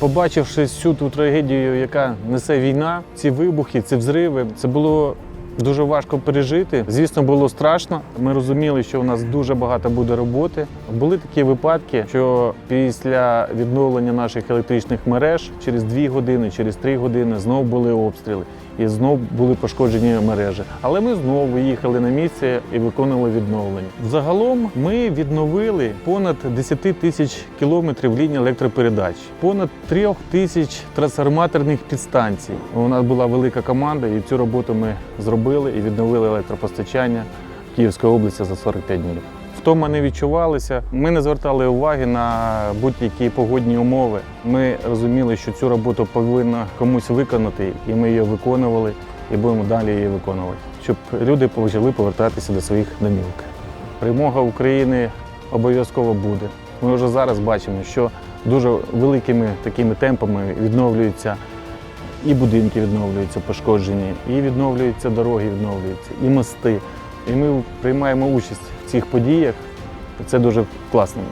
Побачивши всю ту трагедію, яка несе війна, ці вибухи, ці взриви, це було дуже важко пережити. Звісно, було страшно. Ми розуміли, що у нас дуже багато буде роботи. Були такі випадки, що після відновлення наших електричних мереж через дві години, через три години знову були обстріли. І знов були пошкоджені мережі. Але ми знову їхали на місце і виконували відновлення. Загалом ми відновили понад 10 тисяч кілометрів ліній електропередач, понад 3 тисяч трансформаторних підстанцій. У нас була велика команда, і цю роботу ми зробили і відновили електропостачання Київської області за 45 днів. Втома не відчувалися. Ми не звертали уваги на будь-які погодні умови. Ми розуміли, що цю роботу повинна комусь виконати, і ми її виконували і будемо далі її виконувати, щоб люди почали повертатися до своїх домівок. Перемога України обов'язково буде. Ми вже зараз бачимо, що дуже великими такими темпами відновлюються і будинки відновлюються пошкоджені, і відновлюються дороги, відновлюються, і мости. І ми приймаємо участь в цих подіях. Це дуже класно.